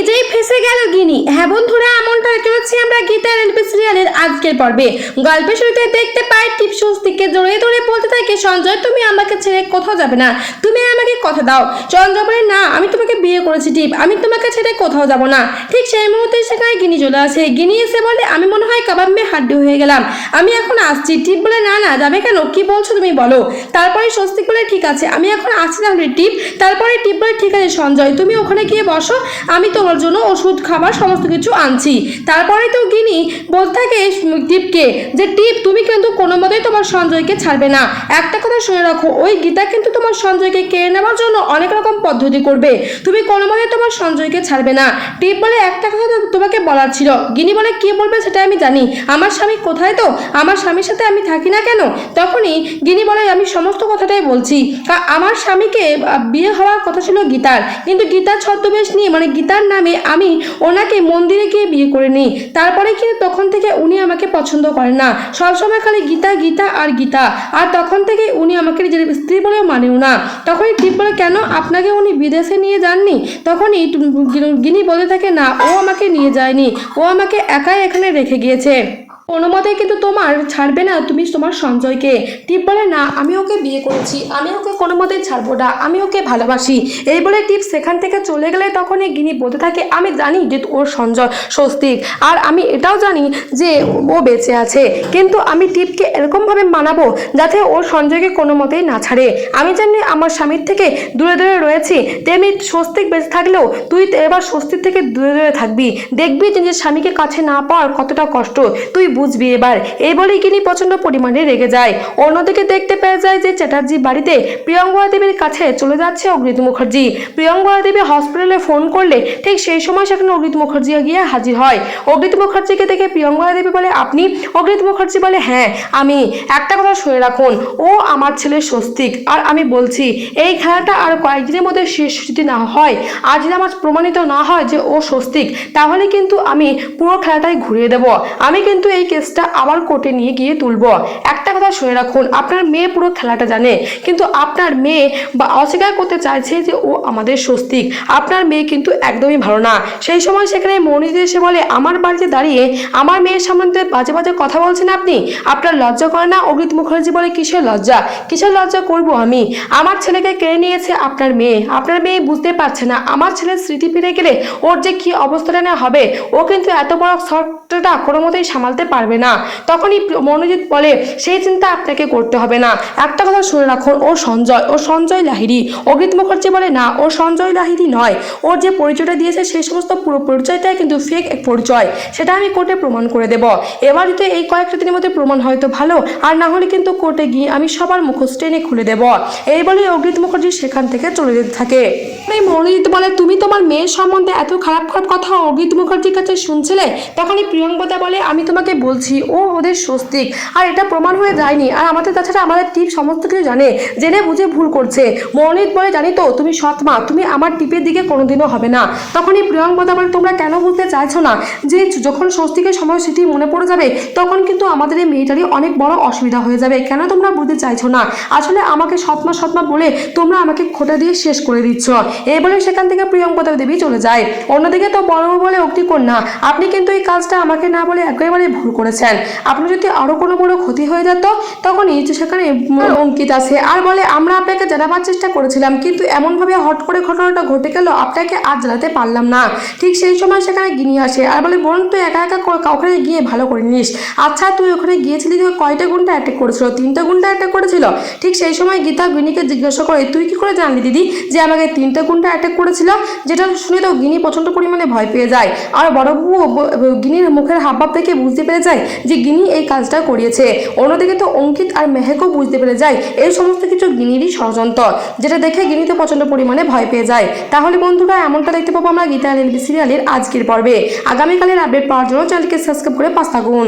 নিজেই ফেসে গেল গিনি। হ্যাঁ বন্ধুরা এমনটা পাচ্ছি আমরা গীতা এলপি সিরিয়ালের আজকের পর্বে। গল্পের শুরুতে দেখতে পাই টিপ স্বস্তিককে জড়িয়ে ধরে বলতে থাকে, সঞ্জয়, তুমি আমাকে ছেড়ে কোথাও যাবে না। তুমি আমাকে কথা দাও। সঞ্জয় বলে, না, আমি তোমাকে বিয়ে করেছি, টিপ। আমি তোমাকে ছেড়ে কোথাও যাব না। ঠিক সেই মুহূর্তে সেখানে গিনি চলে আসে। গিনি এসে বলে, আমি মনে হয় কাবাব মেয়ে হাড্ডি হয়ে গেলাম। আমি এখন আসছি। টিপ বলে, না না, যাবে কেন? কি বলছো তুমি বলো। তারপরে স্বস্তিক বলে, ঠিক আছে, আমি এখন আসছি তাহলে, টিপ। তারপরে টিপ বলে, ঠিক আছে, সঞ্জয়, তুমি ওখানে গিয়ে বসো। আমি তোমার জন্য ওষুধ, খাবার, সমস্ত কিছু আনছি। তারপরে তো গিনি বলতে থাকে টিপকে যে টিপ তুমি কিন্তু কোনো মতেই তোমার সঞ্জয়কে ছাড়বে না। একটা কথা শুনে রাখো, ওই গীতা কিন্তু তোমার সঞ্জয়কে কেড়ে নেওয়ার জন্য অনেক রকম পদ্ধতি করবে। তুমি কোনো মতেই তোমার সঞ্জয়কে ছাড়বে না। টিপ বলে, একটা কথা তোমাকে বলার ছিল। গিনি বলে, কি বলবে সেটা আমি জানি। আমার স্বামী কোথায় তো? আমার স্বামীর সাথে আমি থাকি না কেন? তখনই গিনি বলে, আমি সমস্ত কথাটাই বলছি। আমার স্বামীকে বিয়ে হওয়ার কথা ছিল গীতার। কিন্তু গীতার ছদ্মবেশ নিয়ে মানে গীতার নামে আমি ওনাকে মন্দিরে গিয়ে বিয়ে করে নিই। তারপরে কিন্তু তখন থেকে উনি আমাকে পছন্দ করেন না। সবসময় খালি গীতা গীতা আর গীতা। আর তখন থেকে উনি আমাকে নিজের স্ত্রী বলেও মানেও না। তখনই ঠিক বলে, কেন আপনাকে উনি বিদেশে নিয়ে যাননি? তখনই গিনি- গিনি বলে থাকে, না, ও আমাকে নিয়ে যায়নি। ও আমাকে একাই এখানে রেখে গিয়েছে। কোনো মতেই কিন্তু তোমার ছাড়বে না তুমি তোমার সঞ্জয়কে। টিপ বলে, না, আমি ওকে বিয়ে করেছি, আমি ওকে কোনো মতেই ছাড়বো না, আমি ওকে ভালোবাসি। এই বলে টিপ সেখান থেকে চলে গেলে তখনই গিনি বলতে থাকে, আমি জানি যে ওর সঞ্জয় স্বস্তিক, আর আমি এটাও জানি যে ও বেঁচে আছে। কিন্তু আমি টিপকে এরকমভাবে মানাবো যাতে ওর সঞ্জয়কে কোনো মতেই না ছাড়ে। আমি জানি আমার স্বামীর থেকে দূরে দূরে রয়েছি, তেমনি স্বস্তিক বেঁচে থাকলেও তুই এবার স্বস্তির থেকে দূরে দূরে থাকবি। দেখবি যে স্বামীকে কাছে না পাওয়ার কতটা কষ্ট। তুই বুঝবি এবার। এই বলেই কিনি প্রচণ্ড পরিমাণে রেগে যায়। অন্যদিকে দেখতে পেয়ে যায় যে চ্যাটার্জি বাড়িতে প্রিয়ঙ্কা দেবীর কাছে চলে যাচ্ছে অগ্রিত মুখার্জি। প্রিয়ঙ্কা দেবী হসপিটালে ফোন করলে ঠিক সেই সময় সেখানে অগ্রিত মুখার্জি গিয়ে হাজির হয়। অগ্রিত মুখার্জিকে দেখে প্রিয়ঙ্কা দেবী বলে, আপনি? অগ্রিত মুখার্জি বলে হ্যাঁ আমি। একটা কথা শুনে রাখুন, ও আমার ছেলে স্বস্তিক। আর আমি বলছি, এই খেলাটা আর কয়েকদিনের মধ্যে শেষ যদি না হয়, আর যদি আমার প্রমাণিত না হয় যে ও স্বস্তিক, তাহলে কিন্তু আমি পুরো খেলাটাই ঘুরিয়ে দেব। আমি কিন্তু এই কেসটা আবার কোর্টে নিয়ে গিয়ে তুলব। একটা কথা শুনে রাখুন, আপনার মেয়ে পুরো খেলাটা জানে, কিন্তু আপনার মেয়ে বা অস্বীকার করতে চাইছে যে ও আমাদের স্বস্তিক। আপনার মেয়ে কিন্তু একদমই ভালো না। সেই সময় সেখানে মনিজ এসে বলে, আমার বাড়িতে দাঁড়িয়ে আমার মেয়ের সম্বন্ধে বাজে বাজে কথা বলছেন আপনি? আপনার লজ্জা করে না অগ্রিত মুখার্জি বলে, কিসের লজ্জা? কিসের লজ্জা করব আমি? আমার ছেলেকে কেড়ে নিয়েছে আপনার মেয়ে। আপনার মেয়ে বুঝতে পারছে না। আমার ছেলের স্মৃতি ফিরে গেলে ওর যে কি অবস্থাটা না হবে, ও কিন্তু এত বড় শর্টটা কোনো মতেই সামালতে পারবে না। তখনই মনোজিৎ বলে, সেই চিন্তা আপনাকে করতে হবে না। একটা কথা শুনে রাখুন, ও সঞ্জয় ও সঞ্জয় লাহিড়ি। অগ্রিত মুখার্জি বলে, না, ও সঞ্জয় লাহিড়ি নয়। ওর যে পরিচয়টা দিয়েছে সেই সমস্ত পুরো পরিচয়টাই কিন্তু ফেক এক পরিচয়। সেটা আমি কোর্টে প্রমাণ করে দেব। এবার যদি এই কয়েকটা দিনের মধ্যে প্রমাণ হয়তো ভালো। আর না হলে কিন্তু কোর্টে গিয়ে আমি সবার মুখোশ টেনে খুলে দেব। এই বলে অগ্রিত মুখার্জি সেখান থেকে চলে যেতে থাকে। এই মনোজিৎ বলে, তুমি তোমার মেয়ের সম্বন্ধে এত খারাপ খারাপ কথা অগ্রিত মুখার্জির কাছে শুনছিলে? তখনই প্রিয়ঙ্কদা বলে, আমি তোমাকে বলছি, ও ওদের স্বস্তিক। আর এটা প্রমাণ হয়ে যায়নি। আর আমাদের তাছাড়া আমাদের টিপ সমস্ত কিছু জানে, জেনে বুঝে ভুল করছে। মনোনীত বলে জানি তো, তুমি সৎ মা, তুমি আমার টিপের দিকে কোনোদিনও হবে না। তখনই প্রিয়ঙ্কদা বলে তোমরা কেন বুঝতে চাইছো না যে যখন স্বস্তিকের সময় সেটি মনে পড়ে যাবে, তখন কিন্তু আমাদের এই মেয়েটারই অনেক বড় অসুবিধা হয়ে যাবে। কেন তোমরা বুঝতে চাইছো না? আসলে আমাকে সৎমা সৎমা বলে তোমরা আমাকে খোটা দিয়ে শেষ করে দিচ্ছ। এই বলে সেখান থেকে প্রিয়ঙ্কদা দেবী চলে যায়। অন্যদিকে তো বড় বলে অগ্নিকন্যা, আপনি কিন্তু এই কাজটা আমাকে না বলে একেবারে ভুল করেছেন। আপনি যদি আরও কোনো বড় ক্ষতি হয়ে যেত, তখন যে সেখানে অঙ্কিত আছে। আর বলে, আমরা আপনাকে জানাবার চেষ্টা করেছিলাম, কিন্তু এমনভাবে হট করে ঘটনাটা ঘটে গেল, আপনাকে আর জানাতে পারলাম না। ঠিক সেই সময় সেখানে গিনি আসে। আর বলে বোন তুই একা একা ওখানে গিয়ে ভালো করে নিস। আচ্ছা তুই ওখানে গিয়েছিলি কয়টা গুন্ডা অ্যাটাক করেছিল? তিনটা গুন্ডা অ্যাটাক করেছিল? ঠিক সেই সময় গীতা গিনিকে জিজ্ঞাসা করে, তুই কি করে জানলি দিদি যে আমাকে তিনটা গুন্ডা অ্যাটাক করেছিল? যেটা শুনে তো গিনি প্রচণ্ড পরিমাণে ভয় পেয়ে যায়। আর বড়বাবু গিনির মুখের হাবভাব থেকে বুঝতে পেরে যায় যে গিনি এই কাজটা করিয়েছে। অন্যদিকে তো অঙ্কিত আর মেহেকও বুঝতে পেরে যায় এই সমস্ত কিছু গিনিরই ষড়যন্ত্র, যেটা দেখে গিনিতে প্রচণ্ড পরিমাণে ভয় পেয়ে যায়। তাহলে বন্ধুরা, এমনটা দেখতে পাবো আমরা গীতা এলবি সিরিয়ালের আজকের পর্বে। আগামীকালের আপডেট পাওয়ার জন্য চ্যানেলকে সাবস্ক্রাইব করে পাশ থাকুন।